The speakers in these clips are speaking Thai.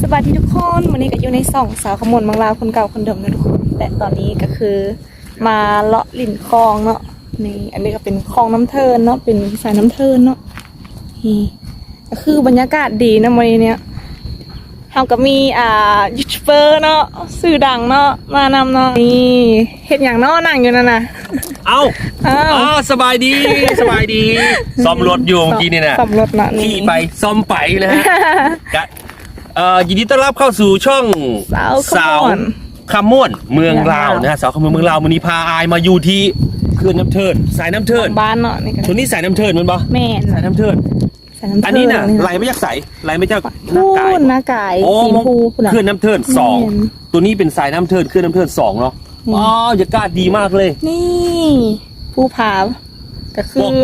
สวัสดีทุกคนวันนี้ก็อยู่ในส่องสาวขมวลบางลาวคนเก่าคนเดิมนะทุกคนและตอนนี้ก็คือมาเลาะลิ่นคลองเนาะนี่อันนี้ก็เป็นคลองน้ำเทินเนาะเป็นสายน้ำเทินเนาะนี่ก็คือบรรยากาศดีนะวันนี้เนี่ยเราก็มีอ่ายูทูบเบอร์เนาะสื่อดังเนาะมานำเนาะนี่เห็นอย่างเนาะนั่งอยู่นั่นน่ะ เอ้าอ้าวอ๋อสบายดี สบายดี ซ่อมรถอยู่เมื่อกี้นี่นะซ่อมรถนะนี่ขี่ไปซ่อมไปนะฮะกะ เอ่อยินดีต้อนรับเข้าสู่ช่องสาวขสาวมวลคำม่วนเมืองเมืองลาลาววนะฮะสาวคำม่วนเมืองลาววันนี้พาอายมาอยู่ที่เขื่อนน้ำเทินสายน้ำเทินบ้านเนาะนี่ก็ตัวนี้สายน้ำเทินมันปะแม่นสายน้ำเทินสายน้ำเทินอันนี้น่ะนี่ไหลไม่จากใสไหลไม่จากหพูน้ากายนหน้ากายโอ้สีชมพูพุ่นน่ะเขื่อนน้ำเทินสองแม่นตัวนี้เป็นสายน้ำเทินเขื่อนน้ำเทินสองเนาะอืม อ๋อบรรยากาศดีมากเลย นี่ผู้ผาก็คืบออก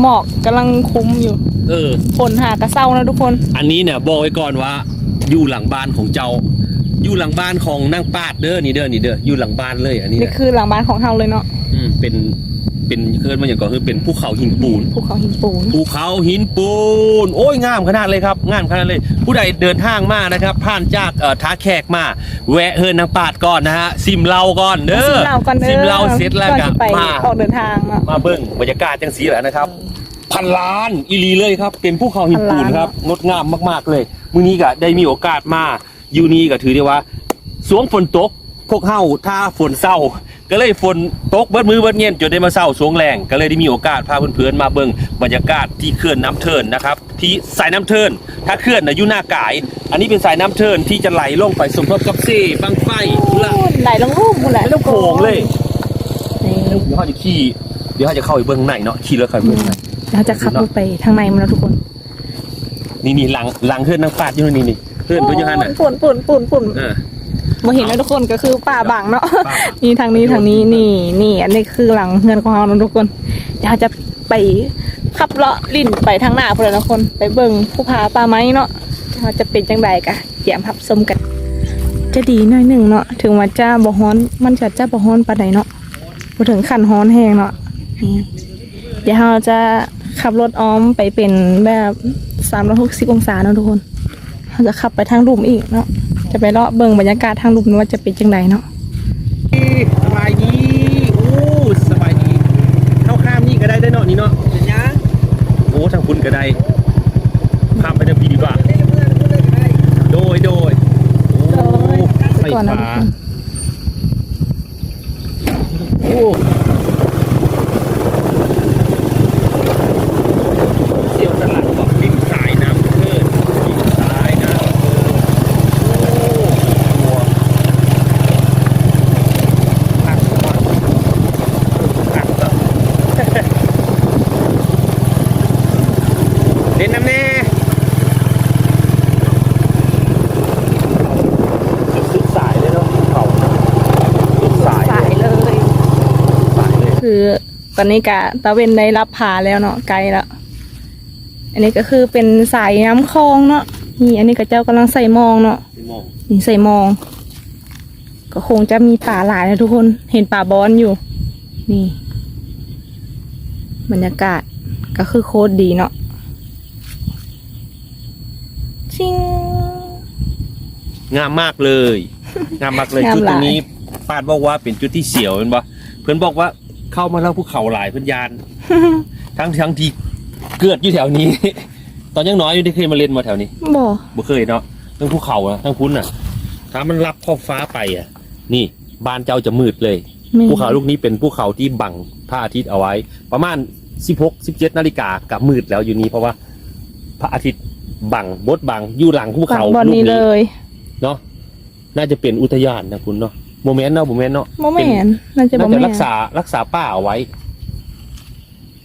หมอกกำลังคุ้มอยู่เออ ฝนหากระเซ้านะทุกคน อันนี้เนี่ยบอกไว้ก่อนว่า อยู่หลังบ้านของเจ้า อยู่หลังบ้านของนางปาดเด้อนี่เด้อนี่เด้ออยู่หลังบ้านเลยอันนี้นี่นะคือหลังบ้านของเราเลยเนาะอืมเป็นเป็นเคิร์นมาอย่างก่อนคือเป็นภูเขาหินปูน ภูเขาหินปูนภูเขาหินปูน โอ้ยงามขนาดเลยครับงามขนาดเลย ผู้ใดเดินทางมานะครับ ผ่านจากเอ่อท่าแขกมา แวะเฮินนางปาดก่อนนะฮะซิมเหลาก่อนเด้อซิมเรากันเด้อซิมเหลาเสร็จแล้วก่อนก็ที่ไปมาออกเดินทางเนาะ มาเบิ้งบรรยากาศจังสีแหละนะครับ พันล้านอีหลีเลยครับ เป็นภูเขาหินปูนพันล้านครับงดงามมาก ๆเลยมื้อนี้ก็ได้มีโอกาสมาอยู่นี่ก็ถือได้ว่าสวงฝนตกพวกเฮาถ้าฝนเศร้า ก็เลยฝนตกเบิดมือเบิดเงียนจนได้มาเศร้าสวงแรงก็เลยได้มีโอกาสพาเพื่อนๆมาเบิ่งบรรยากาศที่เขื่อนน้ำเทินนะครับ ที่สายน้ำเทิน ถ้าเขื่อนนะอยู่หน้ากาย อันนี้เป็นสายน้ำเทินที่จะไหลลงไปสมทบกับเซ่บังไฟละไหลลงรูปหมดแหละไม่ต้องโขงเลยนี่เดี๋ยวเขาจะขี่เดี๋ยวเขาจะเข้าไปเบื้องในเนาะขี่รถเข้าไปเบื้องใน เราจะขับรถไปทางในมันแล้วทุกคนนี่นี่หลังหลังเพื่อนนางฟาดอยู่นี่นี่เพื่อนเพื่อนอยูฮันน่ะปุ่นปุ่นปุ่นปุ่นเออมาเห็นแล้วทุกคนก็คือป่าบังเนาะป่าบังนี่ทางนี้ทางนี้นี่นี่อันนี้คือหลังเงินของเรานะทุกคนเดี๋ยวเราจะไปขับเลาะลิ่นไปทางหน้าพวกเราทุกคนไปเบิ่งผู้พาป่าไม้เนาะเราจะเป็นจังใดกะเตรียมพับสมกัน จะดีหน่อยหนึ่งเนาะถึงว่าจ้าบ่ฮ้อน มันจะจ้าบ่ฮ้อนปานใดเนาะบ่ถึงขั้นฮ้อนแห้งเนาะนี่เดี๋ยวเราจะ ขับรถอ้อมไปเป็นแบบ360องศาเนาะทุกคนเราจะขับไปทางลุ่มอีกเนาะจะไปเลาะเบิ่งบรรยากาศทางลุ่มว่าจะเป็นจังใดเนาะสบายดีโอ้สบายดีเข้าข้ามนี่ก็ได้ได้เนาะนี่เนาะโอ้ทางคุณก็ได้ข้ามไปทางพีดีกว่าโดยโดยโอ้ไฟก่อนนะฟ้าโอ้เสียวสลัดบอกริมสายน้ำเพิ่นริมสายน้ำเพิ่นโอ้หัวหักหัวหักต่อเล่นน้ำแน่สุดสายเลยเนาะเขาสุดสาย สายเลย สายเลย คือตอนนี้กะตะเวนได้รับพาแล้วเนาะไกลแล้วอันนี้ก็คือเป็นสายน้ำคลองเนาะนี่อันนี้ก็เจ้ากำลังใส่มองเนาะไม่มองนี่ใส่มอง ก็คงจะมีป่าหลายนะทุกคนเห็นป่าบอนอยู่ นี่บรรยากาศก็คือโคตรดีเนาะชิงงามมากเลย งามมากเลยงามจุดตรงหลายนี้ปาดบอกว่าเป็นจุดที่เสียวเป็นปะเพื่อนบอกว่า เข้ามาแล้วภูเขาหลายเพื่อนยาน ทั้งทั้งที่เกิดอยู่แถวนี้ ตอนยังน้อยอยู่ได้เคยมาเล่นมาแถวนี้บ่บ่เคยเนาะทั้งภูเขาอะทั้งคุณน่ะถ้ามันรับขอบฟ้าไปอะนี่บ้านเจ้าจะมืดเลยแม่ภูเขาลูกนี้เป็นภูเขาที่บังพระอาทิตย์เอาไว้ ประมาณ16 17นาฬิกากับมืดแล้วอยู่นี้เพราะว่า พระอาทิตย์บังบดบังอยู่หลังภูฝั่งเขาบอนลูกนี้เลนี้ยเนาะน่าจะเป็นอุทยานนะคุณเนาะ โมเมนต์เนาะโมเมนต์เนาะโมแมนน่าจะน่าโมจะแมรันกษารักษาป่าเอาไว้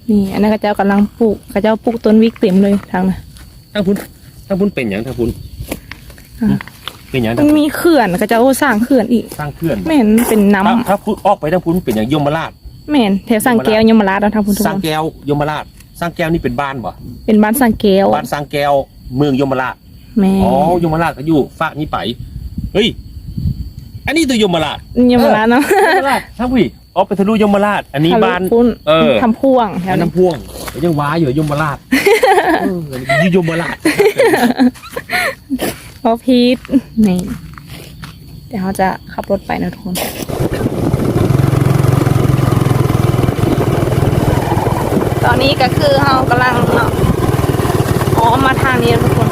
นี่อันนั้นก็เจ้ากำลังปลูกก็เจ้าปลูกต้นวิกเต็มเลยทางนั้นทั้งพุ้นทั้งพุ้นเป็นอย่างทั้งพุ้นอะเป็นอย่างมัทั้นงมีเขื่อนก็เจ้าสร้างเขื่อนอีกสร้างเขื่อนแม่นเป็นน้ถ้าถ้าพุ้นออกไปทั้งพุ้นเป็นอย่างยมราชำแม่นแถวสังแก้วยมราชเราทางพุทธสร้างมณฑลแก้วยมราช สร้างแก้วนี่เป็นบ้านบ่เป็นบ้านสังแก้วบ้านสร้างแก้วเมืองยมราช แม่อ๋อยมราชก็อยู่ฝากนี้ไป เฮ้ย อันนี้ตัวยมราชยมราชเนาะยมราชทั้งพี่ออกไปทะลุยมราช อันนี้บ้านพุ่นเออทำพ่วงแถวอันนั้นน้ำพ่วงยังว้าอยู่ยมราชเอออยู่ยมราชพอพีทนี่เดี๋ยวเขาจะขับรถไปนะทุกคนตอนนี้ก็คือเขากำลังเนาะอ๋อมาทางนี้นะทุกคน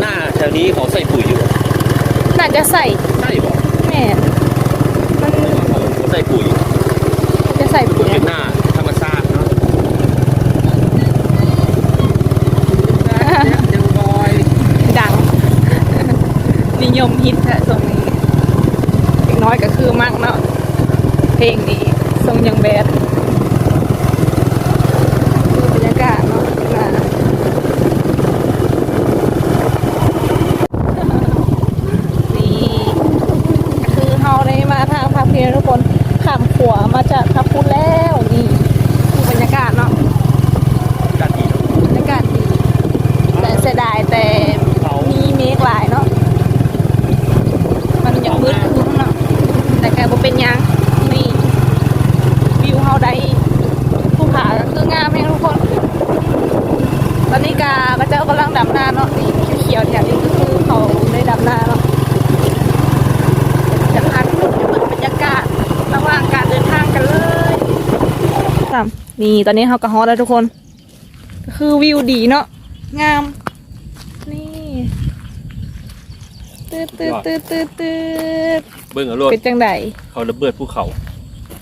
หน้าแถวนี้เขาใส่ปุ๋ยอยู่ น่าจะใส่ใช่บอกแม่นมันเขาใส่ปุ๋ยจะใส่ปุ๋ยเป็นหน้าธรรมชาติเนาะดัง นิยมฮิตแท้ทรงนี้เด็กน้อยก็คือมากเนาะเพลงนี้ทรงยังแบดดูบรรยากาศเนาะนะนี่ก็คือเฮาได้มาทางพาเพลทุกคนข้ามขัวมาจากพาพุทธแล้วนี่ดูบรรยากาศเนาะ การดี บรรยากาศดีแต่เสียดายแต่ เขา มีเมฆหลายเนาะ มันอยากมืดครึ้มเนาะ แต่แกบ่เป็นหยัง นี่วิวเฮาได้ภูผาก็คืองามแฮงทุกคน ตอนนี้กาพระเจ้ากำลังดำนาเนาะ นี่เขียวๆแถวนี้ก็คือเขาได้ดำนาเนาะจะพักจะเปิดบรรยากาศระหว่างการเดินทางกันเลยสาม นี่ตอนนี้เขากระฮอตแล้วทุกคนก็คือวิวดีเนาะงาม นี่ตืดตืดตืดตืดตืดเบิ่งเอารถเป็นจังไดเขาระเบิดภูเขา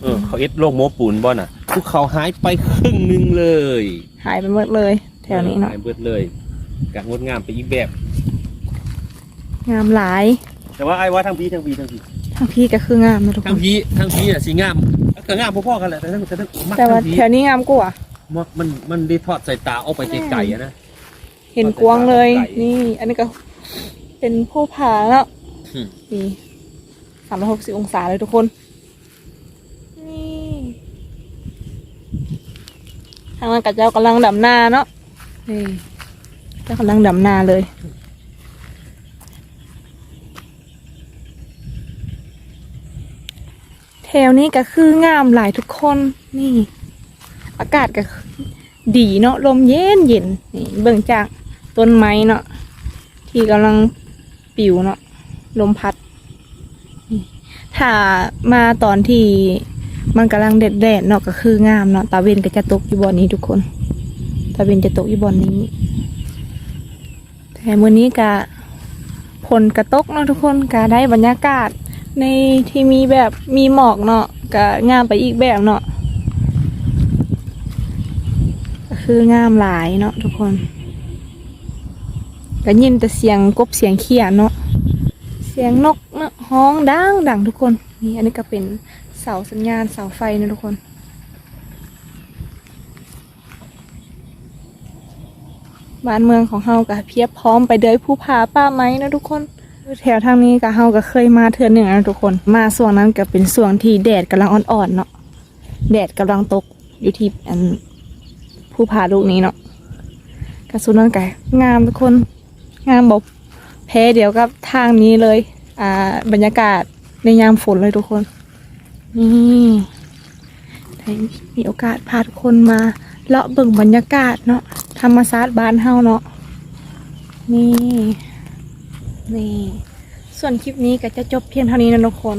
เออ เขาเอ็ดโลกโมปูนบ่น่ะภูเขาหายไปครึ่งหนึงเลย หายไปหมดเลย แถวนี้เนาะหายเบิดเลยกะงดงามไปอีกแบบ งามหลาย แต่ว่าไอ้ว่าทั้งพีทั้งพีทั้งพี ทางพี่ก็คืองามนะทุกคทั้งน พีทั้งพีอะสีงามก็งามพอๆกันแหละแต่ทั้งแต่ทั้งมักแต่ว่าทั้งพีแถวนี้งามกว่า มักมันมันได้ทอดสายตาออกไปไกลๆอะนะ เห็นกวางเลย ไกลนี่ อันนี้ก็เป็นผู้ผาแล้วอืม นี่สามร้อยหกสิบองศาเลยทุกคน นี่ทางนั้นกับเจ้ากำลังดำนาเนาะนี่เจ้ากำลังดำนาเลย แถ วนี้ก็คืองามหลายทุกคนนี่ อากาศก็ดีเนาะลมเย็นเย็นนี่เบิ่งจากต้นไม้เนาะที่กำลังปิวเนาะลมพัดนี่ถ้ามาตอนที่มันกำลังแดดแดดเนาะก็คืองามเนาะตาเวนก็จะตกอยู่บอนนี้ทุกคนตาเวนจะตกอยู่บอนนี้แต่มื้อนี้ก็ผลกระตกเนาะทุกคนก็ได้บรรยากาศ ในที่มีแบบมีหมอกเนาะก็งามไปอีกแบบเนาะก็คืองามหลายเนาะทุกคนก็ยินแต่เสียงกบเสียงเขียนเนาะเสียงนกเนาะห้องดังดังทุกคนนี่อันนี้ก็เป็นเสาสัญญาณเสาไฟนะทุกคนบ้านเมืองของเฮาก็เพียบพร้อมไปเดยภูผาป่าไม้นะทุกคน คือแถวทางนี้ก็เฮาก็เคยมาเทือนหนึ่งนะทุกคน มาส่วงนั้นก็เป็นส่วงที่แดดกำลังอ่อนๆเนาะแดดกำลังตกอยู่ที่อันภูผาลูกนี้เนาะกระสุนนั้นก็งามทุกคนงามบบแพ้เดี๋ยวกับทางนี้เลย อ่า บรรยากาศในยามฝนเลยทุกคน นี่ได้มีโอกาสพาทุกคนมาเลาะเบิ่งบรรยากาศเนาะธรรมศาสตร์บ้านเฮาเนาะนี่ นี่ ส่วนคลิปนี้ก็จะจบเพียงเท่านี้นะทุกคน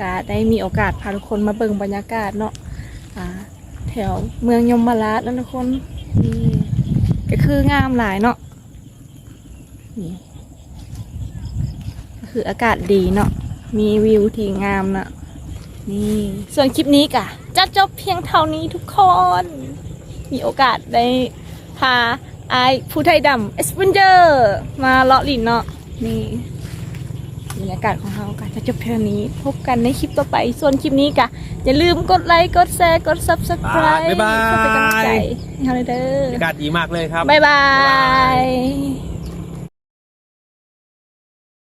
ก็ได้มีโอกาสพาทุกคนมาเบิ่งบรรยากาศเนาะแถวเมืองยมราชนะทุกคนนี่ก็คืองามหลายเนาะนี่คืออากาศดีเนาะมีวิวที่งามนะนี่ส่วนคลิปนี้ก็จะจบเพียงเท่านี้ทุกคน มีโอกาสได้พาไอายผู้ไทยดำเอสเปนเจอร์มาเลาะลินเนาะ นี่บรรยากาศของเราก็จะจบเพียงนี้ พบกันในคลิปต่อไป ส่วนคลิปนี้ก็อย่าลืมกดไลค์ กดแชร์ กด subscribe บ๊ายบายเพื่อเป็นกำลังใจให้เราเลยเด้บรรยากาศดีมากเลยครับอบ๊ายบาย